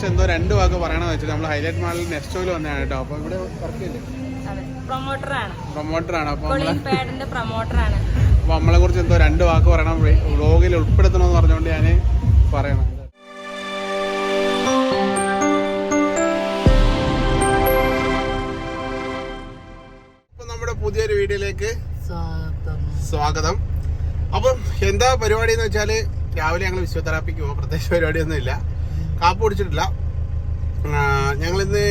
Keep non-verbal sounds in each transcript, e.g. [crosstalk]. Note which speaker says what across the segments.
Speaker 1: കുറിച്ച് എന്തോ രണ്ട് വാക്ക് പറയണമെന്ന് വെച്ചാൽ നമ്മൾ ഹൈലൈറ്റ് മാളിൽ നെക്സ്റ്റ് ഷോയിൽ വന്നതാണ് കേട്ടോ. അപ്പൊ ഇവിടെ വർക്കില്ലേ
Speaker 2: പ്രൊമോട്ടറാണ്
Speaker 1: പ്രൊമോട്ടറാണ് അപ്പോൾ നമ്മളെ കുറിച്ച് എന്തോ രണ്ട് വാക്ക് പറയണം. വ്ളോഗിൽ ഉൾപ്പെടുത്തണമെന്ന് പറഞ്ഞുകൊണ്ട് ഞാൻ പറയണം നമ്മുടെ പുതിയൊരു വീഡിയോയിലേക്ക് സ്വാഗതം. അപ്പം എന്താ പരിപാടി എന്ന് വെച്ചാൽ രാവിലെ ഞങ്ങൾ ഫിസിയോതെറാപ്പിക്ക് പോകും പ്രത്യേകിച്ച് പരിപാടിയൊന്നും ഇല്ല കാപ്പ് കുടിച്ചിട്ടില്ല. ഞങ്ങളിന്ന്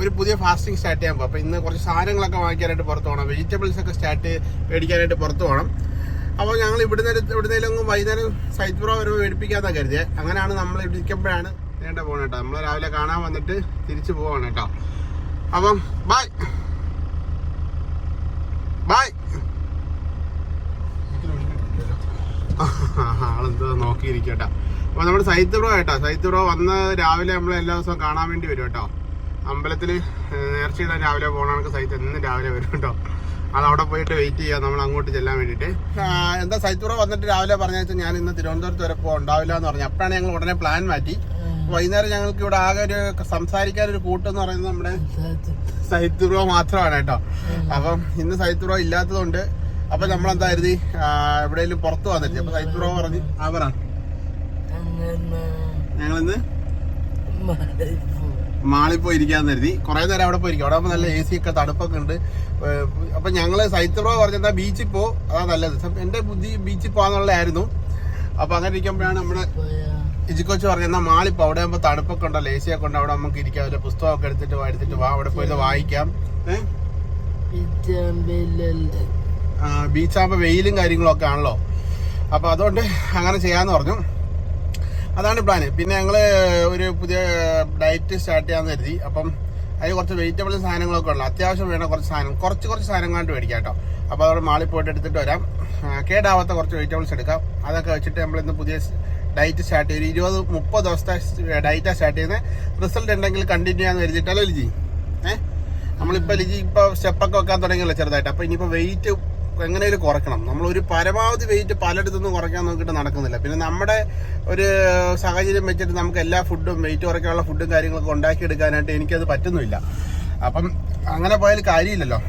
Speaker 1: ഒരു പുതിയ ഫാസ്റ്റിംഗ് സ്റ്റാർട്ട് ചെയ്യാൻ പോകും അപ്പോൾ ഇന്ന് കുറച്ച് സാധനങ്ങളൊക്കെ വാങ്ങിക്കാനായിട്ട് പുറത്ത് പോകണം വെജിറ്റബിൾസ് ഒക്കെ സ്റ്റാർട്ട് മേടിക്കാനായിട്ട് പുറത്ത് പോകണം അപ്പോൾ ഞങ്ങൾ ഇവിടുന്ന് ഇവിടുന്നേലും വൈകുന്നേരം പ്രോ വരുമ്പോൾ മേടിപ്പിക്കാന്നാണ് കരുതിയത് അങ്ങനെയാണ് നമ്മൾ ഇരിക്കുമ്പോഴാണ് വേണ്ട പോകണം കേട്ടോ നമ്മൾ രാവിലെ കാണാൻ വന്നിട്ട് തിരിച്ചു പോവാണ് കേട്ടോ അപ്പം ബായ് ബായ് ആളെന്താ നോക്കിയിരിക്കട്ടോ അപ്പൊ നമ്മുടെ സൈത്ത് ബ്രോ കേട്ടോ സൈത്ത് ബ്രോ വന്ന് രാവിലെ നമ്മൾ എല്ലാ ദിവസവും കാണാൻ വേണ്ടി വരും കേട്ടോ. അമ്പലത്തിൽ നേർച്ചയിടാൻ രാവിലെ പോകണമെങ്കിൽ സൈത്ത് എന്ന് രാവിലെ വരും കേട്ടോ. അത് അവിടെ പോയിട്ട് വെയിറ്റ് ചെയ്യാം നമ്മൾ അങ്ങോട്ട് ചെല്ലാൻ വേണ്ടിയിട്ട് എന്താ സൈത്ത് ബ്രോ വന്നിട്ട് രാവിലെ പറഞ്ഞാൽ വെച്ചാൽ ഞാൻ ഇന്ന് തിരുവനന്തപുരത്ത് വരെ പോകാൻ ഉണ്ടാവില്ല എന്ന് പറഞ്ഞു. അപ്പോഴാണ് ഞങ്ങൾ ഉടനെ പ്ലാൻ മാറ്റി. വൈകുന്നേരം ഞങ്ങൾക്ക് ഇവിടെ ആകെ ഒരു സംസാരിക്കാൻ ഒരു കൂട്ടെന്ന് പറയുന്നത് നമ്മുടെ സൈത്ത് ബ്രോ മാത്രമാണ് കേട്ടോ. അപ്പം ഇന്ന് സൈത്ത് ബ്രോ ഇല്ലാത്തതുകൊണ്ട് അപ്പൊ നമ്മളെന്താ കരുതി? എവിടെയെങ്കിലും പുറത്ത് വന്നിട്ട് അപ്പൊ സൈത്ത് ബ്രോ പറഞ്ഞ് അവരാണ് ഞങ്ങളിന്ന് മാളിൽ പോയിരിക്കാൻ കരുതി. കുറെ നേരം അവിടെ പോയിരിക്കും. അവിടെ നല്ല എ സി ഒക്കെ തണുപ്പൊക്കെ ഉണ്ട്. അപ്പൊ ഞങ്ങൾ സൈത്ത് പറഞ്ഞാ ബീച്ചിൽ പോ. അതാ നല്ലത്. എന്റെ ബുദ്ധി ബീച്ചിൽ പോകാന്നുള്ളതായിരുന്നു അപ്പൊ അങ്ങനെ ഇരിക്കുമ്പോഴാണ് നമ്മുടെ ഇജിക്കോച്ച് പറഞ്ഞാൽ മാളിൽ പോ. അവിടെ ആകുമ്പോൾ തണുപ്പൊക്കെ ഉണ്ടല്ലോ. എ സി ഒക്കെ ഉണ്ട്. അവിടെ നമുക്ക് ഇരിക്കാം. ഒരു പുസ്തകമൊക്കെ എടുത്തിട്ട് എടുത്തിട്ട് വാ. അവിടെ പോയി വായിക്കാം. ബീച്ചാകുമ്പോ വെയിലും കാര്യങ്ങളും ഒക്കെ ആണല്ലോ. അപ്പൊ അതുകൊണ്ട് അങ്ങനെ ചെയ്യാന്ന് പറഞ്ഞു. അതാണ് പ്ലാന് പിന്നെ ഞങ്ങൾ ഒരു പുതിയ ഡയറ്റ് സ്റ്റാർട്ട് ചെയ്യാൻ കരുതി. അപ്പം അതിൽ കുറച്ച് വെജിറ്റബിൾ സാധനങ്ങളൊക്കെ ഉള്ളു. അത്യാവശ്യം വേണം കുറച്ച് സാധനം. കുറച്ച് കുറച്ച് സാധനം കണ്ട് മേടിക്കാം കേട്ടോ അപ്പോൾ അതോടെ മാളിൽ പോയിട്ട് എടുത്തിട്ട് വരാം. കേടാവാത്ത കുറച്ച് വെജിറ്റബിൾസ് എടുക്കാം. അതൊക്കെ വെച്ചിട്ട് നമ്മൾ ഇന്ന് പുതിയ ഡയറ്റ് സ്റ്റാർട്ട് ഒരു ഇരുപത് മുപ്പത് ദിവസത്തെ ഡയറ്റാണ് സ്റ്റാർട്ട് ചെയ്യുന്നത് റിസൾട്ട് ഉണ്ടെങ്കിൽ കണ്ടിന്യൂ ചെയ്യാന്ന് കരുതിയിട്ടല്ലോ ലിജി ഏഹ് നമ്മളിപ്പോൾ ലിജി ഇപ്പോൾ സ്റ്റെപ്പൊക്കെ വെക്കാൻ തുടങ്ങിയല്ലോ ചെറുതായിട്ട്. അപ്പോൾ ഇനിയിപ്പോൾ വെയിറ്റ് എങ്ങനെയും കുറയ്ക്കണം നമ്മൾ ഒരു പരമാവധി വെയിറ്റ് പലയിടത്തുനിന്നും കുറയ്ക്കാൻ നോക്കിയിട്ട് നടക്കുന്നില്ല. പിന്നെ നമ്മുടെ ഒരു സാഹചര്യം വെച്ചിട്ട് നമുക്ക് എല്ലാ ഫുഡും വെയിറ്റ് കുറയ്ക്കാനുള്ള ഫുഡും കാര്യങ്ങളൊക്കെ ഉണ്ടാക്കിയെടുക്കാനായിട്ട് എനിക്കത് പറ്റുന്നില്ല. അപ്പം അങ്ങനെ പോയാൽ കാര്യമില്ലല്ലോ.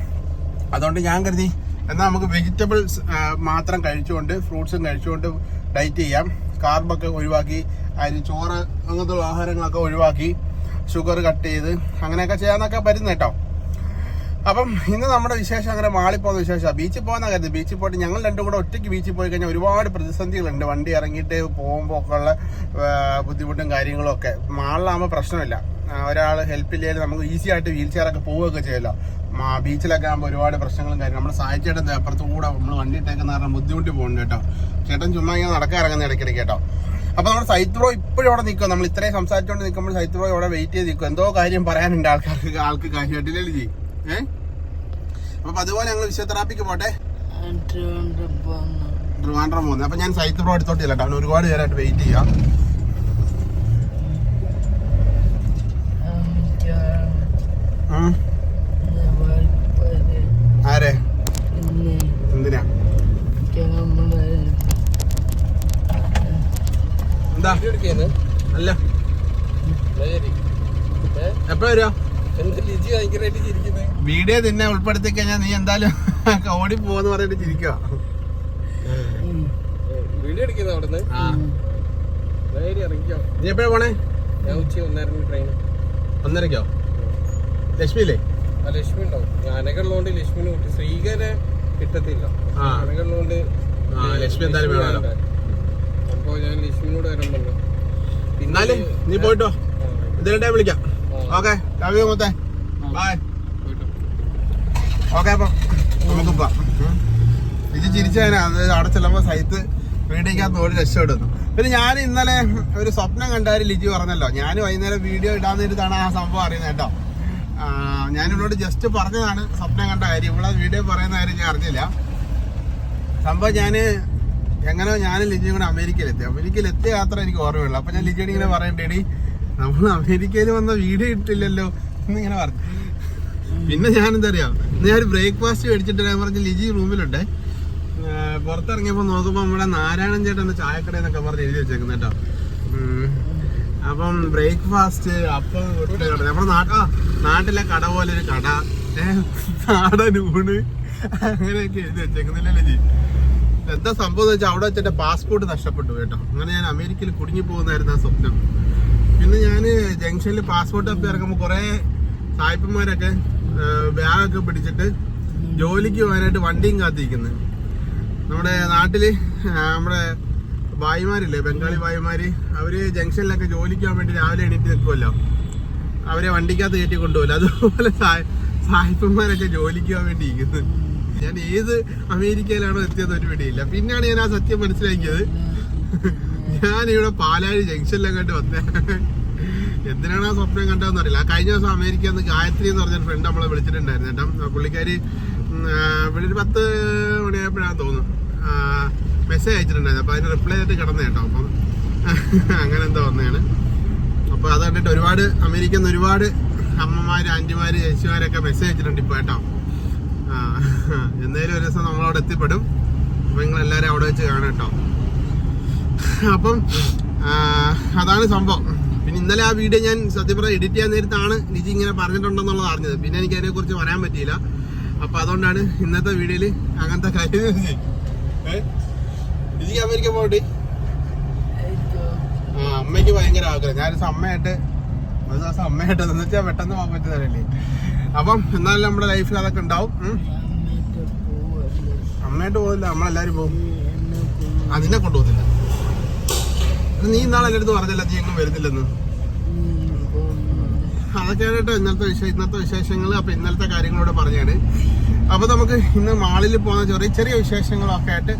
Speaker 1: അതുകൊണ്ട് ഞാൻ കരുതി എന്നാൽ നമുക്ക് വെജിറ്റബിൾസ് മാത്രം കഴിച്ചുകൊണ്ട് ഫ്രൂട്ട്സും കഴിച്ചുകൊണ്ട് ഡയറ്റ് ചെയ്യാം. കാർബൊക്കെ ഒഴിവാക്കി അതിന് ചോറ് അങ്ങനത്തെ ആഹാരങ്ങളൊക്കെ ഒഴിവാക്കി ഷുഗർ കട്ട് ചെയ്ത് അങ്ങനെയൊക്കെ ചെയ്യാന്നൊക്കെ പറ്റുന്ന കേട്ടോ അപ്പം ഇന്ന് നമ്മുടെ വിശേഷം അങ്ങനെ മാളിൽ പോകുന്ന വിശേഷമാണ് ബീച്ചിൽ പോകുന്ന കാര്യത്തിൽ ബീച്ചിൽ പോയിട്ട് ഞങ്ങൾ രണ്ടും കൂടെ ഒറ്റയ്ക്ക് ബീച്ചിൽ പോയി കഴിഞ്ഞാൽ ഒരുപാട് പ്രതിസന്ധികളുണ്ട്. വണ്ടി ഇറങ്ങിയിട്ട് പോകുമ്പോൾ ഒക്കെ ഉള്ള ബുദ്ധിമുട്ടും കാര്യങ്ങളും ഒക്കെ. മാളിലാകുമ്പോൾ പ്രശ്നമില്ല. ഒരാൾ ഹെൽപ്പ് ഇല്ലെങ്കിൽ നമുക്ക് ഈസി ആയിട്ട് വീൽ ചെയറൊക്കെ പോവുകയൊക്കെ ചെയ്യല്ലോ ബീച്ചിലൊക്കെ ആകുമ്പോൾ ഒരുപാട് പ്രശ്നങ്ങളും കാര്യം നമ്മുടെ സായിച്ചേട്ടൻ അപ്പുറത്ത് കൂടെ നമ്മൾ വണ്ടി ഇട്ടേക്കുന്ന കാരണം ബുദ്ധിമുട്ടി പോകുന്നുണ്ട് കേട്ടോ. ചേട്ടൻ ചുമ്മാ ഇങ്ങനെ നടക്കാൻ ഇറങ്ങുന്ന ഇടയ്ക്കിടയ്ക്ക് കേട്ടോ. അപ്പോൾ നമ്മുടെ സൈത്രോ ഇപ്പോഴും അവിടെ നിൽക്കും നമ്മൾ ഇത്രയും സംസാരിച്ചുകൊണ്ട് നിൽക്കുമ്പോൾ സൈത്രോ ബ്രോ അവിടെ വെയിറ്റ് ചെയ്ത് നിൽക്കും എന്തോ കാര്യം പറയാനുണ്ട് ആൾക്കാർക്ക് ആൾക്ക് കാര്യമായിട്ടില്ലേ ജി ഏഹ് അപ്പൊ അതുപോലെ ഞങ്ങൾ ഫിസിയോതെറാപ്പിക്ക് പോട്ടെ. ട്രിവാൻഡ്രം പോകുന്നത്. അപ്പൊ ഞാൻ സൈത്ത് പ്രോ എടുത്തോട്ടില്ല കാരണം ഒരുപാട് പേരായിട്ട് വെയിറ്റ് ചെയ്യാം. എന്താ? അല്ല. എപ്പോ വരുമോ വീഡിയോ നിന്നെ ഉൾപ്പെടുത്തി കഴിഞ്ഞാൽ നീ എന്തായാലും [laughs] ഓടി പോവെന്ന് പറഞ്ഞിട്ട് ചിരിക്കുക
Speaker 3: വീഡിയോ എടുക്കുന്ന അവിടുന്ന്?
Speaker 1: നീ എപ്പോഴാ പോണേ?
Speaker 3: ഞാൻ ഉച്ച ഒന്നരന് ട്രെയിൻ
Speaker 1: ഒന്നരക്കോ? ലക്ഷ്മിയില്ലേ?
Speaker 3: ആ ലക്ഷ്മി ഉണ്ടാവും ഞാനകളുള്ളതുകൊണ്ട് ലക്ഷ്മിനെ കിട്ടി. ശ്രീകരെ കിട്ടത്തില്ല.
Speaker 1: ലക്ഷ്മി എന്തായാലും വേണമല്ലോ.
Speaker 3: അപ്പൊ ഞാൻ ലക്ഷ്മിനോട് വരാൻ പറഞ്ഞു.
Speaker 1: എന്നാലും നീ പോയിട്ടോ? ഇതിലെ വിളിക്കാം. ഓക്കെ ലവ് യു മൊത്തേ ബൈ. ഓക്കെ അപ്പൊ. നമുക്ക് പോവാം. ഇത് ചിരിച്ചതിനാ അവിടെ ചെല്ലുമ്പോ സൈത്ത് വീടിക്കകത്ത് ഒരു രക്ഷപ്പെടുന്നു പിന്നെ ഞാൻ ഇന്നലെ ഒരു സ്വപ്നം കണ്ടാരും ലിജി പറഞ്ഞല്ലോ. ഞാൻ വൈകുന്നേരം വീഡിയോ ഇടാന്നിരുന്നാണ് ആ സംഭവം അറിയുന്നത് കേട്ടോ. ഞാൻ ഇവളോട് ജസ്റ്റ് പറഞ്ഞതാണ് സ്വപ്നം കണ്ട കാര്യം. ഇവിടെ വീഡിയോ പറയുന്ന കാര്യം ഞാൻ അറിഞ്ഞില്ല. സംഭവം ഞാൻ എങ്ങനെയോ ഞാനും ലിജിയും കൂടെ അമേരിക്കയിലെത്തി. അമേരിക്കയിലെത്തിയ യാത്ര എനിക്ക് ഓർമ്മയുള്ളൂ. അപ്പൊ ഞാൻ ലിജിയോട് ഇങ്ങനെ പറയണ്ടേടി നമ്മൾ അമേരിക്കയിൽ വന്ന വീഡിയോ ഇട്ടില്ലല്ലോ. എന്നിങ്ങനെ പറഞ്ഞു പിന്നെ ഞാൻ എന്താ അറിയാം ഞാൻ ബ്രേക്ക്ഫാസ്റ്റ് മേടിച്ചിട്ട് ഞാൻ പറഞ്ഞ ലിജി റൂമിലുണ്ടേ. പുറത്തിറങ്ങിയപ്പോൾ നോക്കുമ്പോൾ നമ്മുടെ നാരായണൻ ചേട്ടൻ ചായക്കട എന്നൊക്കെ പറഞ്ഞ് എഴുതി വെച്ചേക്കുന്ന കേട്ടോ. അപ്പം ബ്രേക്ക്ഫാസ്റ്റ് അപ്പം നമ്മുടെ നാട്ടാ നാട്ടിലെ കട പോലെ ഒരു കട നാടൻ ഊണ്. അങ്ങനെയൊക്കെ എഴുതി വെച്ചേക്കുന്നില്ല ലിജി? എന്താ സംഭവം എന്ന് വെച്ചാൽ അവിടെ വെച്ചിട്ട് പാസ്പോർട്ട് നഷ്ടപ്പെട്ടു കേട്ടോ. അങ്ങനെ ഞാൻ അമേരിക്കയിൽ കുടുങ്ങി പോകുന്നതായിരുന്നു ആ സ്വപ്നം. പിന്നെ ഞാൻ ജംഗ്ഷനിൽ പാസ്പോർട്ട് തപ്പി ഇറങ്ങുമ്പോൾ കുറേ സായിപ്പന്മാരൊക്കെ ബാഗൊക്കെ പിടിച്ചിട്ട് ജോലിക്ക് പോകാനായിട്ട് വണ്ടിയും കാത്തിരിക്കുന്നത് നമ്മുടെ നാട്ടിൽ നമ്മുടെ ഭായിമാരില്ലേ ബംഗാളി ഭായിമാര് അവർ ജംഗ്ഷനിലൊക്കെ ജോലിക്ക് പോകാൻ വേണ്ടി രാവിലെ എണീറ്റ് നിൽക്കുമല്ലോ അവരെ വണ്ടിക്കകത്ത് കയറ്റി കൊണ്ടുപോകില്ല അതുപോലെ സായിപ്പന്മാരൊക്കെ ജോലിക്ക് പോകാൻ വേണ്ടി ഇരിക്കുന്നത് ഞാൻ ഏത് അമേരിക്കയിലാണോ എത്തിയത് ഒരു പിടിയില്ല. പിന്നെയാണ് ഞാൻ ആ സത്യം മനസ്സിലാക്കിയത്. ഞാൻ ഇവിടെ പാലാഴി ജംഗ്ഷനിലങ്ങോട്ട് വന്നേ. എന്തിനാണ് ആ സ്വപ്നം കണ്ടതെന്ന് അറിയില്ല. കഴിഞ്ഞ ദിവസം അമേരിക്കയിൽ നിന്ന് ഗായത്രി എന്ന് പറഞ്ഞൊരു ഫ്രണ്ട് നമ്മളെ വിളിച്ചിട്ടുണ്ടായിരുന്നു കേട്ടോ. ആ പുള്ളിക്കാരി ഇവിടെ ഒരു പത്ത് മണിയായപ്പോഴാണ് തോന്നുന്നു. മെസ്സേജ് അയച്ചിട്ടുണ്ടായിരുന്നു. അപ്പം അതിന് റിപ്ലൈ ചെയ്തിട്ട് കിടന്നേ കേട്ടോ അപ്പം. അങ്ങനെ എന്തോ വന്നതാണ്. അപ്പം അത് കണ്ടിട്ട് ഒരുപാട് അമേരിക്കയിൽ നിന്ന് ഒരുപാട് അമ്മമാർ ആന്റിമാർ ചേച്ചിമാരൊക്കെ മെസ്സേജ് അയച്ചിട്ടുണ്ട് ഇപ്പോൾ കേട്ടോ. എന്തായാലും ഒരു ദിവസം നമ്മളവിടെ എത്തിപ്പെടും. അപ്പോൾ നിങ്ങളെല്ലാവരും അവിടെ വെച്ച് കാണാം കേട്ടോ. അപ്പം അതാണ് സംഭവം. പിന്നെ ഇന്നലെ ആ വീഡിയോ ഞാൻ സത്യം പറയാം എഡിറ്റ് ചെയ്യാൻ നേരത്താണ് നിജി ഇങ്ങനെ പറഞ്ഞിട്ടുണ്ടെന്നുള്ളത് അറിഞ്ഞത്. പിന്നെ എനിക്ക് അതിനെ കുറിച്ച് പറയാൻ പറ്റിയില്ല. അപ്പൊ അതുകൊണ്ടാണ് ഇന്നത്തെ വീഡിയോയിൽ അങ്ങനത്തെ കാര്യം നിജിക്ക് അമേരിക്ക പോകട്ടെ ആ അമ്മയ്ക്ക് ഭയങ്കര ആഗ്രഹം. ഞാൻ അമ്മയായിട്ട് ഒരു ദിവസം അമ്മയായിട്ട് എന്ന് വെച്ചാൽ പെട്ടെന്ന് പോകാൻ പറ്റുന്നതല്ലേ? അപ്പം എന്നാലും നമ്മുടെ ലൈഫിൽ അതൊക്കെ ഉണ്ടാവും. അമ്മയായിട്ട് പോകില്ല നമ്മളെല്ലാരും പോകും. അതിനെ കൊണ്ടുപോകത്തില്ല. ഇത് നീ ഇന്നാളെ എന്റെ അടുത്ത് പറഞ്ഞില്ല നീ എങ്ങും വരുന്നില്ലെന്ന്. അതൊക്കെയാണ് കേട്ടോ ഇന്നത്തെ വിശേഷ ഇന്നത്തെ വിശേഷങ്ങൾ അപ്പൊ ഇന്നലത്തെ കാര്യങ്ങളോട് പറഞ്ഞാണ്. അപ്പൊ നമുക്ക് ഇന്ന് മാളിൽ പോകുന്ന ചെറിയ ചെറിയ വിശേഷങ്ങളൊക്കെ ആയിട്ട്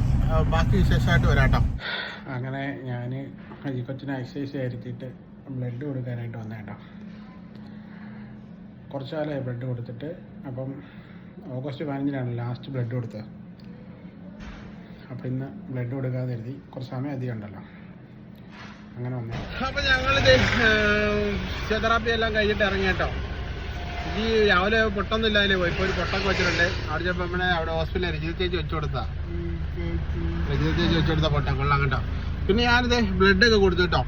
Speaker 1: ബാക്കി വിശേഷമായിട്ട് വരാട്ടോ. അങ്ങനെ ഞാൻ കൊച്ചിനെ എക്സസൈസ് ആയിരുത്തിയിട്ട് ബ്ലഡ് കൊടുക്കാനായിട്ട് വന്ന കേട്ടോ. കുറച്ച് കാലമായി ബ്ലഡ് കൊടുത്തിട്ട്. അപ്പം ഓഗസ്റ്റ് പതിനഞ്ചിനാണ് ലാസ്റ്റ് ബ്ലഡ് കൊടുത്തത്. അപ്പം ഇന്ന് ബ്ലഡ് കൊടുക്കാതെ എഴുതി കുറച്ച് സമയം അധികം ഉണ്ടല്ലോ. അങ്ങനെ വന്നു. അപ്പൊ ഞങ്ങളിത് ഫിസിയോതെറാപ്പി എല്ലാം കഴിഞ്ഞിട്ട് ഇറങ്ങി കേട്ടോ. ഈ രാവിലെ പൊട്ടൊന്നും ഇല്ലാതെ പോയി. ഇപ്പൊ ഒരു പൊട്ടൊക്കെ വെച്ചിട്ടുണ്ട്. അവിടെ ചെപ്പോ നമ്മളെ അവിടെ ഹോസ്പിറ്റലിൽ രജിത ചേച്ചി വെച്ചു കൊടുത്താ. രജിത ചേച്ചി വെച്ചു കൊടുത്ത പൊട്ടം. കൊള്ളാം കേട്ടോ. പിന്നെ ഞാനിത് ബ്ലഡ് ഒക്കെ കൊടുത്തു കേട്ടോ.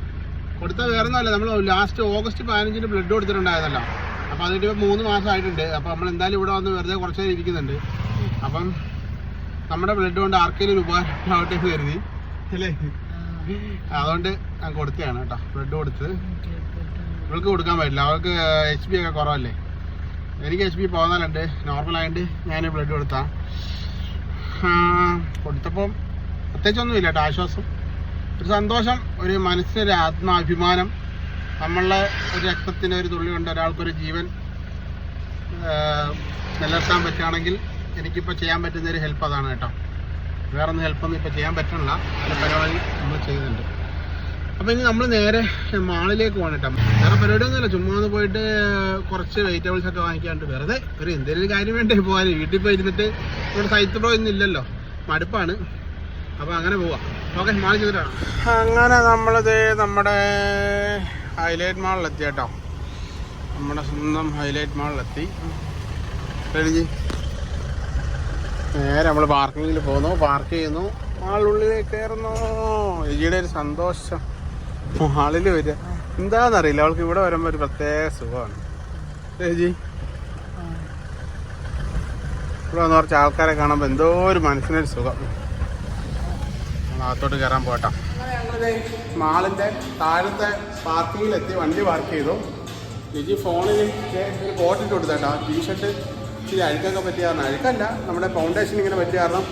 Speaker 1: കൊടുത്ത വേറെ ഒന്നുമല്ല നമ്മൾ ലാസ്റ്റ് ഓഗസ്റ്റ് പതിനഞ്ചിന് ബ്ലഡ് കൊടുത്തിട്ടുണ്ടായതല്ലോ അപ്പൊ അതിട്ട് ഇപ്പൊ മൂന്ന് മാസം ആയിട്ടുണ്ട്. അപ്പൊ നമ്മൾ എന്തായാലും ഇവിടെ വന്ന് വെറുതെ കുറച്ച് നേരം ഇരിക്കുന്നുണ്ട്. അപ്പം നമ്മുടെ ബ്ലഡ് കൊണ്ട് ആർക്കെങ്കിലും ഉപകാരം ആവട്ടെ എന്ന് കരുതി. അല്ലേ? അതുകൊണ്ട് ഞാൻ കൊടുത്തതാണ് കേട്ടോ. ബ്ലഡ് കൊടുത്തത്. ഇവൾക്ക് കൊടുക്കാൻ പറ്റില്ല. അവൾക്ക് എച്ച് ബി ഒക്കെ കുറവല്ലേ? എനിക്ക് എച്ച് ബി പോകുന്നാലുണ്ട് നോർമൽ ആയതുകൊണ്ട് ഞാൻ ബ്ലഡ് കൊടുത്താ. കൊടുത്തപ്പം കൊടുത്തപ്പം പ്രത്യേകിച്ചൊന്നുമില്ല കേട്ടോ ആശ്വാസം. ഒരു സന്തോഷം ഒരു മനസ്സിനൊരു ആത്മാഭിമാനം നമ്മളുടെ ഒരു രക്തത്തിന്റെ ഒരു തുള്ളി കൊണ്ട് ഒരാൾക്കൊരു ജീവൻ നിലനിർത്താൻ പറ്റുകയാണെങ്കിൽ എനിക്കിപ്പോൾ ചെയ്യാൻ പറ്റുന്ന ഒരു ഹെൽപ്പ് അതാണ് കേട്ടോ. വേറെ ഒന്നും ഹെൽപ്പൊന്നും ഇപ്പോൾ ചെയ്യാൻ പറ്റണില്ല അതിന്റെ പരിപാടി നമ്മൾ ചെയ്യുന്നുണ്ട്. അപ്പോൾ ഇനി നമ്മൾ നേരെ മാളിലേക്ക് പോകണം കേട്ടോ. വേറെ പരിപാടിയൊന്നുമില്ല. ചുമ്മാ ഒന്ന് പോയിട്ട് കുറച്ച് വെജിറ്റബിൾസ് ഒക്കെ വാങ്ങിക്കാണ്ട് വെറുതെ ഒരു എന്തെങ്കിലും കാര്യം വേണ്ടേ പോകാൻ വീട്ടിൽ പോയി ഇരുന്നിട്ട് ഇവിടെ സൈത്ത് പ്രോ ഒന്നും ഇല്ലല്ലോ. മടുപ്പാണ്. അപ്പോൾ അങ്ങനെ പോവാം. ഓക്കെ മാളിൽ ചെയ്തിട്ടാണ് അങ്ങനെ നമ്മളിത് നമ്മുടെ ഹൈലൈറ്റ് മാളിലെത്തി കേട്ടോ. നമ്മുടെ സ്വന്തം ഹൈലൈറ്റ് മാളിലെത്തി റെഡി? നേരെ നമ്മൾ പാർക്കിങ്ങിൽ പോകുന്നു. പാർക്ക് ചെയ്യുന്നു. ആളുള്ളിലേക്ക് കയറുന്നു. രജിയുടെ ഒരു സന്തോഷം. ആളിൽ വരിക. എന്താണെന്നറിയില്ല അവൾക്ക് ഇവിടെ വരുമ്പോൾ ഒരു പ്രത്യേക സുഖമാണ്. ഏജി ഇവിടെ വന്ന് കുറച്ച് ആൾക്കാരെ കാണുമ്പോൾ എന്തോ ഒരു മനസ്സിനൊരു സുഖം. അകത്തോട്ട് കയറാൻ പോട്ടെ മാളിന്റെ താഴത്തെ പാർക്കിങ്ങിലെത്തി. വണ്ടി പാർക്ക് ചെയ്തു. രജി ഫോണിൽ ഒരു കോട്ടിട്ട് കൊടുത്തേട്ടാ ടീഷർട്ട് ഇച്ചിരി അഴുക്കൊക്കെ പറ്റിയ കാരണം. അഴുക്കല്ല നമ്മുടെ ഫൗണ്ടേഷൻ ഇങ്ങനെ പറ്റിയ കാരണം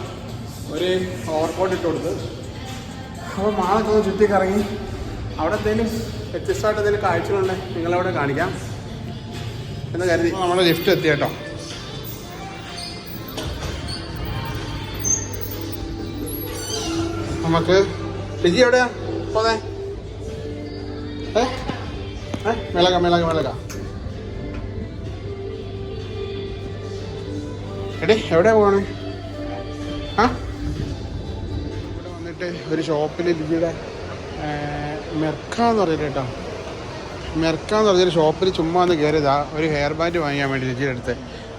Speaker 1: ഒരു ഓവർകോട്ട് ഇട്ട് കൊടുത്ത്. അപ്പോൾ മാളൊക്കെ ഒന്ന് ചുറ്റി കറങ്ങി. അവിടെ എന്തെങ്കിലും വ്യത്യസ്തമായിട്ട് എന്തെങ്കിലും കാഴ്ചകളുണ്ടെങ്കിൽ നിങ്ങളവിടെ കാണിക്കാം. എന്ന് കരുതി. നമ്മുടെ ലിഫ്റ്റ് എത്തി കേട്ടോ. നമുക്ക് ലിജി എവിടെയാ? പോന്നെ. ഏ? ഏ? മേളക മേളക മേളക എടേ എവിടെ പോകണേ ആ? ഇവിടെ വന്നിട്ട് ഒരു ഷോപ്പിൽ ലിജിയുടെ മെർക്ക എന്ന് കേട്ടോ. മെർക്ക എന്ന് പറഞ്ഞൊരു ഷോപ്പിൽ ചുമ്മാ ഒന്ന് കയറിയതാ ഒരു ഹെയർ ബാൻഡ് വാങ്ങിക്കാൻ വേണ്ടി ലിജിയുടെ അടുത്ത്.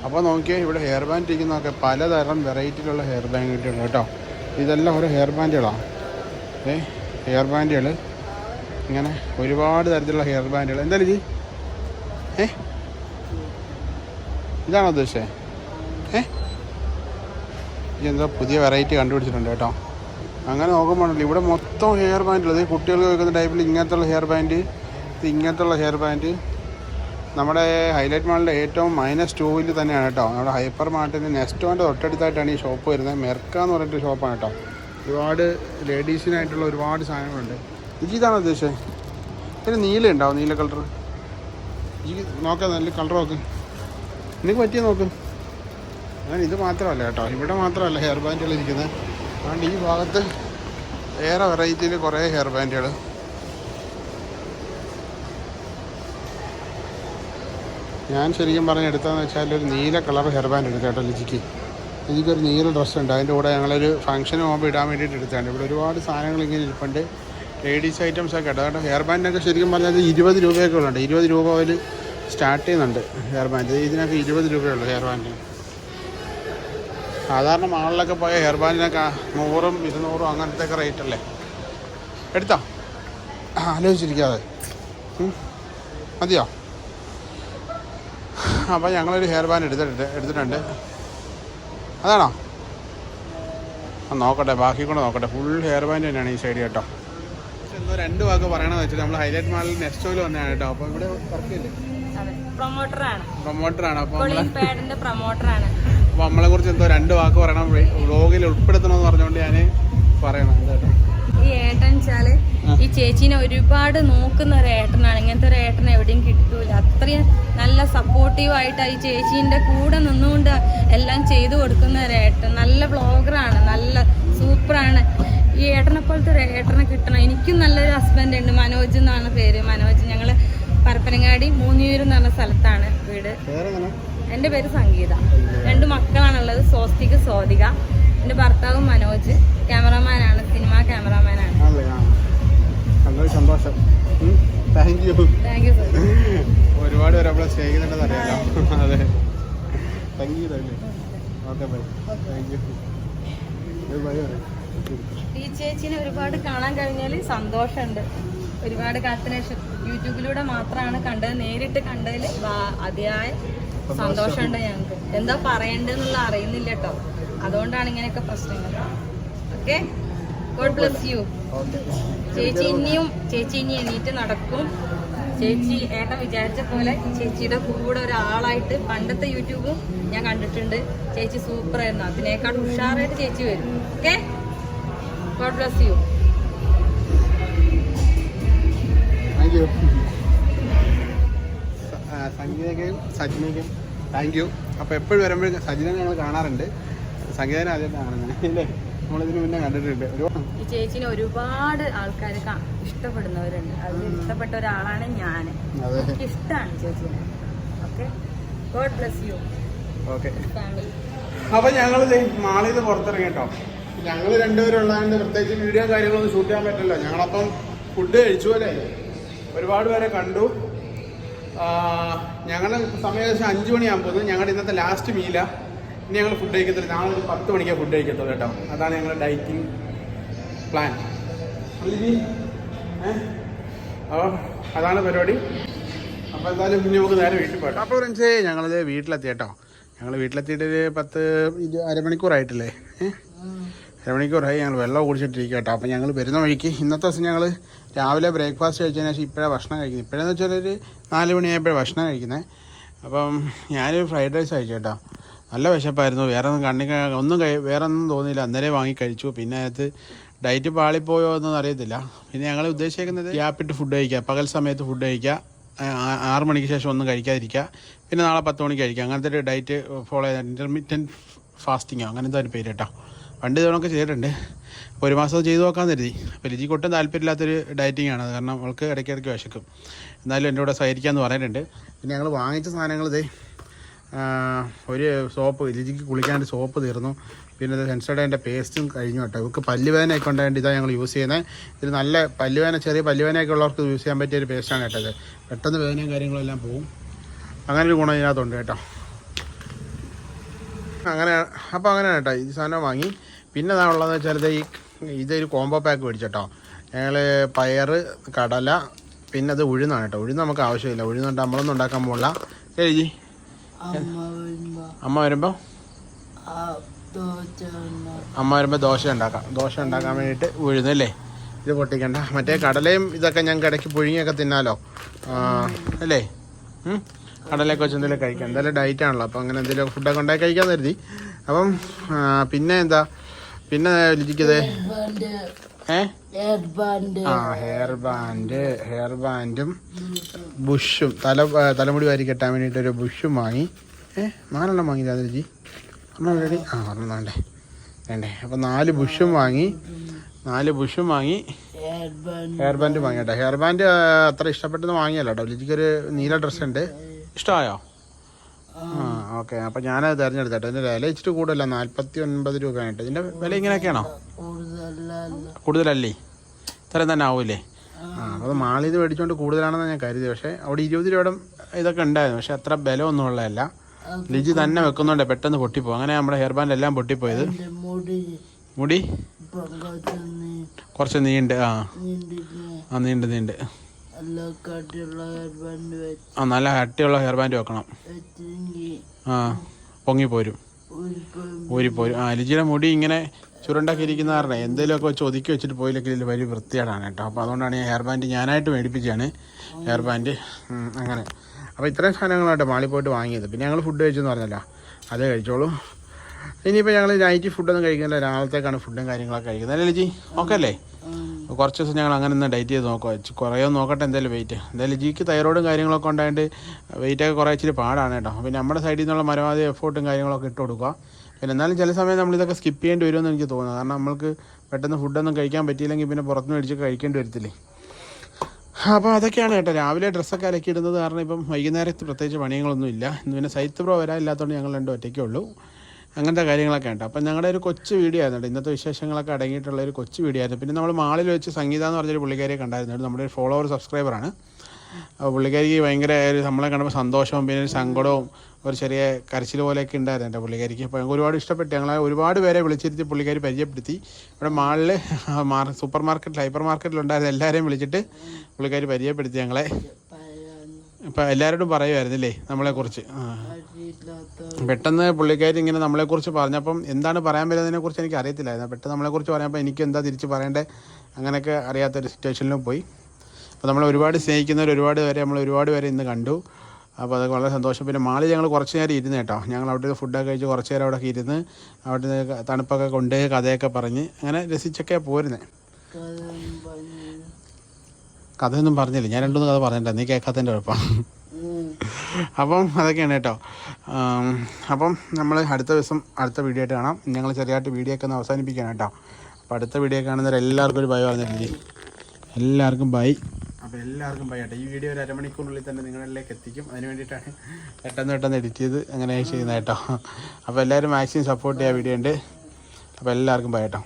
Speaker 1: അപ്പോൾ നോക്കിയാൽ ഇവിടെ ഹെയർ ബാൻഡ് ഇരിക്കുന്നതൊക്കെ പലതരം വെറൈറ്റിയിലുള്ള ഹെയർ ബാൻഡ് ബാൻഡുകളുണ്ട് കേട്ടോ. ഇതെല്ലാം ഒരു ഹെയർ ബാൻഡുകളാണ് ഏ ഹെയർ ബാൻഡുകൾ ഇങ്ങനെ ഒരുപാട് തരത്തിലുള്ള ഹെയർ ബാൻഡുകൾ എന്താ ലിജി? ഏ? ഇതാണോ ഉദ്ദേശിച്ചേ? ഏ ഈ എന്തോ പുതിയ വെറൈറ്റി കണ്ടുപിടിച്ചിട്ടുണ്ട് കേട്ടോ. അങ്ങനെ നോക്കുമ്പോഴല്ലോ ഇവിടെ മൊത്തം ഹെയർ ബാൻഡ് ഉള്ളത്. കുട്ടികൾക്ക് വെക്കുന്ന ടൈപ്പിൽ ഇങ്ങനത്തുള്ള ഹെയർ ബാൻഡ് ഇത് ഇങ്ങനത്തുള്ള ഹെയർ ബാൻഡ് നമ്മുടെ ഹൈലൈറ്റ് മാളിന്റെ ഏറ്റവും മൈനസ് ടൂവിൽ തന്നെയാണ് കേട്ടോ. നമ്മുടെ ഹൈപ്പർ മാർട്ടിന്റെ നെസ്റ്റോന്റെ തൊട്ടടുത്തായിട്ടാണ് ഈ ഷോപ്പ് വരുന്നത്. മെർക്ക എന്ന് പറഞ്ഞിട്ട് ഷോപ്പാണ് കേട്ടോ. ഒരുപാട് ലേഡീസിനായിട്ടുള്ള ഒരുപാട് സാധനങ്ങളുണ്ട്. ഇത് ഇതാണ് ഉദ്ദേശം പിന്നെ നീല ഉണ്ടാവും നീല കളർ ഈ നോക്കാം നല്ല കളർ നോക്ക്. നിനക്ക് പറ്റിയ നോക്ക്. അങ്ങനെ ഇത് മാത്രമല്ല കേട്ടോ. ഇവിടെ മാത്രമല്ല ഹെയർ ബാൻഡുകൾ ഇരിക്കുന്നത് അതുകൊണ്ട് ഈ ഭാഗത്ത് ഏറെ വെറൈറ്റിയിൽ കുറേ ഹെയർ ബാൻഡുകൾ ഞാൻ ശരിക്കും പറഞ്ഞ് വെച്ചാൽ ഒരു നീല കളർ ഹെയർ ബാൻഡ് എടുത്തു കേട്ടോ ലിജിക്ക്. എനിക്കൊരു നീല ഡ്രസ്സ് ഉണ്ട്. അതിന്റെ കൂടെ ഞങ്ങളൊരു ഫംഗ്ഷന് പോകുമ്പോൾ ഇടാൻ വേണ്ടിയിട്ട് എടുത്താണ് ഇവിടെ ഒരുപാട് സാധനങ്ങൾ ഇങ്ങനെ ഇരിപ്പുണ്ട്. ലേഡീസ് ഐറ്റംസ് ഒക്കെ കേട്ടോ. ഹെയർ ബാൻഡിനൊക്കെ ശരിക്കും പറഞ്ഞാൽ ഇരുപത് രൂപയൊക്കെ ഉള്ളുണ്ട് ഇരുപത് രൂപ മുതൽ സ്റ്റാർട്ട് ചെയ്യുന്നുണ്ട് ഹെയർ ബാൻഡ് ഇതിനൊക്കെ ഇരുപത് രൂപയുള്ളൂ ഹെയർ ബാൻഡിന് സാധാരണ മാളിലൊക്കെ പോയ ഹെയർ ബാൻഡിനൊക്കെ നൂറും ഇരുന്നൂറും അങ്ങനത്തെ ഒക്കെ റേറ്റ് അല്ലേ? എടുത്തോ? ആലോചിച്ചിരിക്കാതെ. മതിയോ? അപ്പോൾ ഞങ്ങളൊരു ഹെയർ ബാൻഡ് എടുത്തിട്ടുണ്ട് എടുത്തിട്ടുണ്ട്. അതാണോ? ആ നോക്കട്ടെ ബാക്കി കൂടെ നോക്കട്ടെ. ഫുൾ ഹെയർ ബാൻഡ് തന്നെയാണ് ഈ സൈഡ് കേട്ടോ. എന്തോ രണ്ട് വാക്ക് പറയണമെന്ന് വെച്ചിട്ട് നമ്മൾ ഹൈലൈറ്റ് മാളിൽ നെക്സ്റ്റ് ഓയിൽ വന്നതാണ് കേട്ടോ. അപ്പോൾ ഇവിടെ വർക്ക് ചെയ്യില്ലേ?
Speaker 2: അതെ പ്രൊമോട്ടറാണ്
Speaker 1: പ്രൊമോട്ടറാണ് അപ്പോൾ
Speaker 2: പ്രൊമോട്ടറാണ്
Speaker 1: അപ്പോൾ നമ്മളെ കുറിച്ച് എന്തോ രണ്ട് വാക്ക് പറയണം. വ്ളോഗിൽ ഉൾപ്പെടുത്തണമെന്ന് പറഞ്ഞുകൊണ്ട് ഞാൻ പറയണം.
Speaker 2: ഈ ഏട്ടൻ വെച്ചാൽ ഈ ചേച്ചീനെ ഒരുപാട് നോക്കുന്ന ഒരു ഏട്ടനാണ്. ഇങ്ങനത്തെ ഒരു ഏട്ടൻ എവിടെയും കിട്ടൂല അത്രയും നല്ല സപ്പോർട്ടീവ് ആയിട്ട് ഈ ചേച്ചീന്റെ കൂടെ നിന്നുകൊണ്ട് എല്ലാം ചെയ്തു കൊടുക്കുന്ന ഒരു ഏട്ടൻ. നല്ല ബ്ലോഗറാണ് നല്ല സൂപ്പറാണ്. ഈ ഏട്ടനെ പോലത്തെ ഒരു ഏട്ടനെ കിട്ടണം. എനിക്കും നല്ലൊരു ഹസ്ബൻഡ് ഉണ്ട്. മനോജ് എന്നാണ് പേര്. മനോജ് ഞങ്ങൾ പരപ്പനങ്ങാടി മൂന്നിയൂർ എന്ന് പറഞ്ഞ സ്ഥലത്താണ് വീട്. എന്റെ പേര് സംഗീത. രണ്ട് മക്കളാണുള്ളത്. സ്വസ്തിക സ്വാതിക എന്റെ ഭർത്താവ് മനോജ്. ക്യാമറമാനാണ്. സിനിമാ ക്യാമറമാനാണ്.
Speaker 1: സന്തോഷം. Thank you
Speaker 2: thank you sir
Speaker 1: ഒരുപാട് പേര് നമ്മളെ സ്നേഹിക്കുന്നുണ്ടെന്ന് അറിയാലോ. അതെ. സംഗീതല്ലേ okay bye thank you bye
Speaker 2: ഈ ചേച്ചിനെ ഒരുപാട് കാണാൻ കഴിഞ്ഞാൽ സന്തോഷമുണ്ട്. ഒരുപാട് കാലത്തിന് ശേഷം യൂട്യൂബിലൂടെ മാത്രമാണ് കണ്ടത്. നേരിട്ട് കണ്ടതിൽ അതിയായ സന്തോഷമുണ്ട് ഞങ്ങൾക്ക്. എന്താ പറയണ്ടെന്നുള്ള അറിയുന്നില്ല കേട്ടോ അതുകൊണ്ടാണ് ഇങ്ങനെയൊക്കെ പ്രശ്നങ്ങൾ. ഓക്കെ? ഗോഡ് ബ്ലസ് യു ചേച്ചി ഇനിയും ചേച്ചി ഇനി എണീറ്റ് നടക്കും. ചേച്ചി ഏട്ടൻ വിചാരിച്ച പോലെ ചേച്ചിയുടെ കൂടെ ഒരാളായിട്ട് പണ്ടത്തെ യൂട്യൂബും ഞാൻ കണ്ടിട്ടുണ്ട്. ചേച്ചി സൂപ്പർ ആയിരുന്നു. അതിനേക്കാൾ ഉഷാറായിട്ട് ചേച്ചി വരും. Okay? God bless you
Speaker 1: thank you സംഗീതയ്ക്കും സജിനയ്ക്കും താങ്ക് യു അപ്പോൾ എപ്പോഴും വരുമ്പോഴും സജിന ഞങ്ങൾ കാണാറുണ്ട്. സംഗീതനെ ആദ്യം കാണുന്നത്. അല്ലേ നമ്മളിതിന് മുന്നേ കണ്ടിട്ടുണ്ട്. ഒരു
Speaker 2: ഈ ചേച്ചിനെ ഒരുപാട് ആൾക്കാർ ഇഷ്ടപ്പെടുന്നവരുണ്ട്. അതിൽ ഇഷ്ടപ്പെട്ട ഒരാളാണ് ഞാൻ എനിക്ക് ഇഷ്ടമാണ് ചേച്ചിനെ. Okay? God bless you
Speaker 1: okay. അപ്പൊ ഞങ്ങൾ മാളിൽ നിന്ന് പുറത്തിറങ്ങി കേട്ടോ. ഞങ്ങൾ രണ്ടുപേരും ഉള്ളതുകൊണ്ട് പ്രത്യേകിച്ച് വീഡിയോ കാര്യങ്ങളൊന്നും ഷൂട്ട് ചെയ്യാൻ പറ്റില്ല. ഞങ്ങളപ്പം ഫുഡ് കഴിച്ചു അല്ലേ ഒരുപാട് പേരെ കണ്ടു. ഞങ്ങൾ സമയം ഏകദേശം അഞ്ച് മണിയാകുമ്പോൾ ഞങ്ങളുടെ ഇന്നത്തെ ലാസ്റ്റ് മീല ഇനി ഞങ്ങൾ ഫുഡ് കഴിക്കത്തില്ല. നാളെ ഒരു പത്ത് മണിക്കാണ് ഫുഡ് കഴിക്കത്തുള്ളൂ കേട്ടോ. അതാണ് ഞങ്ങളുടെ ഡയറ്റിംഗ് പ്ലാൻ അപ്പോൾ അതാണ് പരിപാടി. അപ്പോൾ എന്തായാലും പിന്നെ നമുക്ക് നേരെ വീട്ടിൽ പോയിട്ട് അപ്പോൾ ഫ്രണ്ട്സേ ഞങ്ങളിത് വീട്ടിലെത്തി കേട്ടോ. ഞങ്ങൾ വീട്ടിലെത്തിയിട്ട് ഒരു പത്ത് അരമണിക്കൂറായിട്ടില്ലേ? ഏഹ് അരമണിക്കൂറായി ഞങ്ങൾ വെള്ളം കുടിച്ചിട്ടിരിക്കുക കേട്ടോ അപ്പോൾ ഞങ്ങൾ വരുന്ന വഴിക്ക് ഇന്നത്തെ ദിവസം ഞങ്ങൾ രാവിലെ ബ്രേക്ക്ഫാസ്റ്റ് കഴിച്ചതിന് ശേഷം ഇപ്പോഴാണ് ഭക്ഷണം കഴിക്കുന്നത്. ഇപ്പോഴെന്ന് വെച്ചാൽ ഒരു നാല് മണിയായപ്പോഴാണ് ഭക്ഷണം കഴിക്കുന്നത് അപ്പം ഞാൻ ഫ്രൈഡ് റൈസ് കഴിച്ചു കേട്ടോ നല്ല വിശപ്പായിരുന്നു. വേറെ ഒന്നും കണ്ണി ഒന്നും വേറെ ഒന്നും തോന്നിയില്ല. അന്നേരം വാങ്ങി കഴിച്ചു. പിന്നെ അതിനകത്ത് ഡയറ്റ് പാളിപ്പോയോ എന്നൊന്നും അറിയത്തില്ല. പിന്നെ ഞങ്ങൾ ഉദ്ദേശിക്കുന്നത് ഗ്യാപ്പിട്ട് ഫുഡ് കഴിക്കുക. പകൽ സമയത്ത് ഫുഡ് കഴിക്കുക. ആറ് മണിക്ക് ശേഷം ഒന്നും കഴിക്കാതിരിക്കുക. പിന്നെ നാളെ പത്ത് മണിക്ക് കഴിക്കുക. അങ്ങനത്തെ ഒരു ഡയറ്റ് ഫോളോ ചെയ്ത ഇന്റർമീഡിയൻ ഫാസ്റ്റിങ്ങോ? അങ്ങനത്തെ ഒരു പേര് കേട്ടോ. പണ്ട് ഇതോണൊക്കെ ചെയ്തിട്ടുണ്ട്. ഒരു മാസം ചെയ്തു നോക്കാൻ കരുതി. അപ്പോൾ ലിജിക്ക് ഒട്ടും താല്പര്യമില്ലാത്തൊരു ഡയറ്റിംഗ് ആണ്. കാരണം അവൾക്ക് ഇടയ്ക്കിടയ്ക്ക് വിശക്കും. എന്നാലും എന്റെ കൂടെ സഹകരിക്കാമെന്ന് പറഞ്ഞിട്ടുണ്ട്. പിന്നെ ഞങ്ങൾ വാങ്ങിച്ച സാധനങ്ങൾ ഇതേ ഒരു സോപ്പ് ലിജിക്ക് കുളിക്കാണ്ട് സോപ്പ് തീർന്നു. പിന്നെ ഇത് സെൻസഡേന്റെ പേസ്റ്റും കഴിഞ്ഞു കേട്ടോ. ഇവർക്ക് പല്ലുവേദനയൊക്കെ ഉണ്ടായിട്ട് ഇതാണ് ഞങ്ങൾ യൂസ് ചെയ്യുന്നത് ഇത് നല്ല പല്ലുവേദന ചെറിയ പല്ലുവേദനയൊക്കെ ഉള്ളവർക്ക് യൂസ് ചെയ്യാൻ പറ്റിയ ഒരു പേസ്റ്റാണ് കേട്ടത് പെട്ടെന്ന് വേദനയും കാര്യങ്ങളും എല്ലാം പോവും. അങ്ങനെ ഒരു ഗുണം ഇതിനകത്തുണ്ട് കേട്ടോ. അങ്ങനെ അപ്പോൾ അങ്ങനെയാണ് കേട്ടോ ഈ സാധനം വാങ്ങി. പിന്നെ ഉള്ളതെന്ന് വെച്ചാൽ ഇത് ഈ ഇതൊരു കോംബോ പാക്ക് മേടിച്ചോ ഞങ്ങൾ പയർ കടല പിന്നെ അത് ഉഴുന്നാണ് കേട്ടോ. ഉഴുന്ന് നമുക്ക് ആവശ്യമില്ല. ഉഴുന്നുണ്ട് നമ്മളൊന്നും ഉണ്ടാക്കാൻ പോകില്ല ചേച്ചി അമ്മ വരുമ്പോൾ അമ്മ വരുമ്പോൾ ദോശ ഉണ്ടാക്കാം. ദോശ ഉണ്ടാക്കാൻ വേണ്ടിയിട്ട് ഉഴുന്നല്ലേ ഇത് പൊട്ടിക്കണ്ട. മറ്റേ കടലയും ഇതൊക്കെ ഞങ്ങൾക്ക് ഇടയ്ക്ക് പുഴുങ്ങിയൊക്കെ തിന്നാലോ? അല്ലേ? കടലയൊക്കെ വെച്ച് എന്തെങ്കിലും കഴിക്കാം. എന്തായാലും ഡയറ്റ് ആണല്ലോ. അപ്പം അങ്ങനെ എന്തെങ്കിലും ഫുഡൊക്കെ ഉണ്ടാക്കി കഴിക്കാൻ കരുതി. അപ്പം പിന്നെ എന്താ? പിന്നെ ലിജിക്കത് ഏ? ആ ഹെയർ ബാൻഡ് ഹെയർ ബാൻഡും ബുഷും തല തലമുടി വാരി കെട്ടാൻ വേണ്ടിയിട്ട് ഒരു ബുഷും വാങ്ങി. ഏ നാലെണ്ണം വാങ്ങി രാജി ഒരെണ്ണം റെഡി ആ ഒരെണ്ണം വേണ്ടേ. വേണ്ടേ. അപ്പം നാല് ബുഷും വാങ്ങി. നാല് ബുഷും വാങ്ങി. ഹെയർ ബാൻഡ് വാങ്ങി കേട്ടോ. ഹെയർ ബാൻഡ് അത്ര ഇഷ്ടപ്പെട്ടെന്ന് വാങ്ങിയല്ലോ കേട്ടോ. ലിജിക്കൊരു നീല ഡ്രസ്സ് ഉണ്ട്. ഇഷ്ടമായോ? ആ ഓക്കെ. അപ്പൊ തിരഞ്ഞെടുത്ത കേട്ടോ ഇതിന്റെ വില ഇച്ചിരി കൂടുതലല്ല നാല്പത്തി ഒൻപത് രൂപയാണ് ഇതിന്റെ വില ഇങ്ങനെയൊക്കെയാണോ? കൂടുതലല്ലേ? ഇത്രയും തന്നെ ആവൂലേ? ആ അപ്പൊ മാളിൽ ഇത് മേടിച്ചോണ്ട് കൂടുതലാണെന്ന് ഞാൻ കരുതി പക്ഷേ അവിടെ ഇരുപത് രൂപയുടെ ഇതൊക്കെ ഉണ്ടായിരുന്നു. പക്ഷെ അത്ര ബലമൊന്നും ഉള്ളതല്ല. ലിജി തന്നെ വെക്കുന്നുണ്ട്. പെട്ടെന്ന് പൊട്ടിപ്പോ അങ്ങനെ നമ്മുടെ ഹെയർ ബാൻഡ് എല്ലാം പൊട്ടിപ്പോയത്. മുടി? കുറച്ച് നീണ്ട്. ആ നീണ്ട് നീണ്ട്. ആ നല്ല കട്ടിയുള്ള ഹെയർ ബാൻഡ് വെക്കണം. ആ പൊങ്ങിപ്പോരും. ഊരിപ്പോരും. ആ ലിജിയുടെ മുടി ഇങ്ങനെ ചുരുണ്ടാക്കി ഇരിക്കുന്ന കാരണം എന്തെങ്കിലുമൊക്കെ വെച്ച് ഒതുക്കി വെച്ചിട്ട് പോയില്ലെങ്കിൽ വലിയ വൃത്തികേടാണ് കേട്ടോ. അപ്പോൾ അതുകൊണ്ടാണ് ഈ ഹെയർ ബാൻഡ് ഞാനായിട്ട് മേടിപ്പിച്ചാണ് ഹെയർ ബാൻഡ് അങ്ങനെ. അപ്പോൾ ഇത്രയും സാധനങ്ങളായിട്ട് മാളി പോയിട്ട് വാങ്ങിയത്. പിന്നെ ഞങ്ങൾ ഫുഡ് കഴിച്ചെന്ന് പറഞ്ഞല്ലോ. അത് കഴിച്ചോളൂ. ഇനിയിപ്പോൾ ഞങ്ങൾ നൈറ്റ് ഫുഡൊന്നും കഴിക്കുന്നില്ല രാവിലത്തേക്കാണ് ഫുഡും കാര്യങ്ങളൊക്കെ കഴിക്കുന്നത്. അല്ലേ ലിജി? ഓക്കെ അല്ലേ? കുറച്ച് ദിവസം ഞങ്ങൾ അങ്ങനെ ഒന്ന് ഡയറ്റ് ചെയ്ത് നോക്കുക കുറേ നോക്കട്ടെ എന്തായാലും വെയിറ്റ് എന്തായാലും ജിക്ക് തൈറോയിഡും കാര്യങ്ങളൊക്കെ ഉണ്ടായിട്ട് വെയിറ്റൊക്കെ കുറേ ഇച്ചിരി പാടാണ് കേട്ടോ. പിന്നെ നമ്മുടെ സൈഡിൽ നിന്നുള്ള പരമാവധി എഫേർട്ടും കാര്യങ്ങളൊക്കെ ഇട്ട് കൊടുക്കുക പിന്നെ എന്നാലും ചില സമയം നമ്മൾ ഇതൊക്കെ സ്കിപ്പ് ചെയ്യേണ്ടി വരുമെന്ന് എനിക്ക് തോന്നുന്നത് കാരണം നമ്മൾക്ക് പെട്ടെന്ന് ഫുഡൊന്നും കഴിക്കാൻ പറ്റിയില്ലെങ്കിൽ പിന്നെ പുറത്തുനിന്ന് മേടിച്ച് കഴിക്കേണ്ടി വരത്തില്ലേ? അപ്പോൾ അതൊക്കെയാണ് കേട്ടോ. രാവിലെ ഡ്രസ്സൊക്കെ അലക്കി ഇടുന്നത് കാരണം ഇപ്പം വൈകുന്നേരത്ത് പ്രത്യേകിച്ച് പണികളൊന്നും ഇല്ല. ഇന്ന് പിന്നെ സൈത്ത് പ്രോ വരാനില്ലാത്തതുകൊണ്ട് ഞങ്ങൾ രണ്ടും ഒറ്റയ്ക്കേ ഉള്ളൂ. അങ്ങനത്തെ കാര്യങ്ങളൊക്കെ ഉണ്ട്. അപ്പം ഞങ്ങളുടെ ഒരു കൊച്ചു വീഡിയോ ആയിരുന്നു. ഇന്നത്തെ വിശേഷങ്ങളൊക്കെ അടങ്ങിയിട്ടുള്ള ഒരു കൊച്ചു വീഡിയോ ആയിരുന്നു. പിന്നെ നമ്മൾ മാളിൽ വെച്ച് സംഗീത എന്ന് പറഞ്ഞൊരു പുള്ളിക്കാരിയെ കണ്ടായിരുന്നു. നമ്മുടെ ഒരു ഫോളോവർ സബ്സ്ക്രൈബറാണ് പുള്ളിക്കാരിക്ക് ഭയങ്കര ഒരു നമ്മളെ കണ്ടപ്പോൾ സന്തോഷവും പിന്നെ ഒരു സങ്കടവും ഒരു ചെറിയ കരച്ചിൽ പോലെയൊക്കെ ഉണ്ടായിരുന്നു എന്റെ പുള്ളിക്കാരിക്ക്. അപ്പോൾ ഞങ്ങൾക്ക് ഒരുപാട് ഇഷ്ടപ്പെട്ടു. ഞങ്ങളെ ഒരുപാട് പേരെ വിളിച്ചിരുത്തി പുള്ളിക്കാരി പരിചയപ്പെടുത്തി. ഇവിടെ മാളിൽ മാർ സൂപ്പർ മാർക്കറ്റിൽ ഹൈപ്പർ മാർക്കറ്റിലുണ്ടായിരുന്ന എല്ലാവരെയും വിളിച്ചിട്ട് പുള്ളിക്കാരി പരിചയപ്പെടുത്തി ഞങ്ങളെ. ഇപ്പം എല്ലാവരോടും പറയുമായിരുന്നില്ലേ നമ്മളെക്കുറിച്ച്? പെട്ടെന്ന് പുള്ളിക്കാരി ഇങ്ങനെ നമ്മളെക്കുറിച്ച് പറഞ്ഞപ്പം എന്താണ് പറയാൻ വരുന്നതിനെ കുറിച്ച് എനിക്ക് അറിയത്തില്ലായിരുന്നു പെട്ടെന്ന് നമ്മളെക്കുറിച്ച് പറഞ്ഞപ്പോൾ എനിക്ക് എന്താ തിരിച്ച് പറയേണ്ടത് അങ്ങനെയൊക്കെ അറിയാത്തൊരു സിറ്റുവേഷനിലും പോയി. അപ്പോൾ നമ്മൾ ഒരുപാട് സ്നേഹിക്കുന്നവർ ഒരുപാട് പേരെ നമ്മൾ ഒരുപാട് പേരെ ഇന്ന് കണ്ടു. അപ്പോൾ അതൊക്കെ വളരെ സന്തോഷം. പിന്നെ മാളിൽ ഞങ്ങൾ കുറച്ച് നേരം ഇരുന്ന് കേട്ടോ. ഞങ്ങൾ അവിടെ ഫുഡൊക്കെ കഴിച്ച് കുറച്ച് നേരം അവിടെ ഇരുന്ന് അവിടെ തണുപ്പൊക്കെ കൊണ്ട് കഥയൊക്കെ പറഞ്ഞ് അങ്ങനെ രസിച്ചൊക്കെ പോരുന്നത് കഥയൊന്നും പറഞ്ഞില്ല. ഞാൻ രണ്ടു കഥ പറഞ്ഞിട്ടില്ല നീ കേൾക്കാത്തതിന്റെ കുഴപ്പമാണ് അപ്പം അതൊക്കെയാണ് കേട്ടോ. അപ്പം നമ്മൾ അടുത്ത ദിവസം അടുത്ത വീഡിയോ ആയിട്ട് കാണാം. ഞങ്ങൾ ചെറിയതായിട്ട് വീഡിയോ ഒക്കെ ഒന്ന് അവസാനിപ്പിക്കുകയാണ് കേട്ടോ. അപ്പോൾ അടുത്ത വീഡിയോ കാണുന്നവർ എല്ലാവർക്കും ഒരു ബൈ പറഞ്ഞിട്ടില്ലേ എല്ലാവർക്കും ബൈ അപ്പോൾ എല്ലാവർക്കും ബൈ കേട്ടോ ഈ വീഡിയോ ഒരു അരമണിക്കൂറിനുള്ളിൽ തന്നെ നിങ്ങളിലേക്ക് എത്തിക്കും. അതിന് വേണ്ടിയിട്ടാണ് പെട്ടെന്ന് പെട്ടെന്ന് എഡിറ്റ് ചെയ്ത് അങ്ങനെ ചെയ്യുന്നത് കേട്ടോ. അപ്പോൾ എല്ലാവരും മാക്സിമം സപ്പോർട്ട് ചെയ്യാൻ വീഡിയോ ഉണ്ട്. അപ്പോൾ എല്ലാവർക്കും ബൈ കേട്ടോ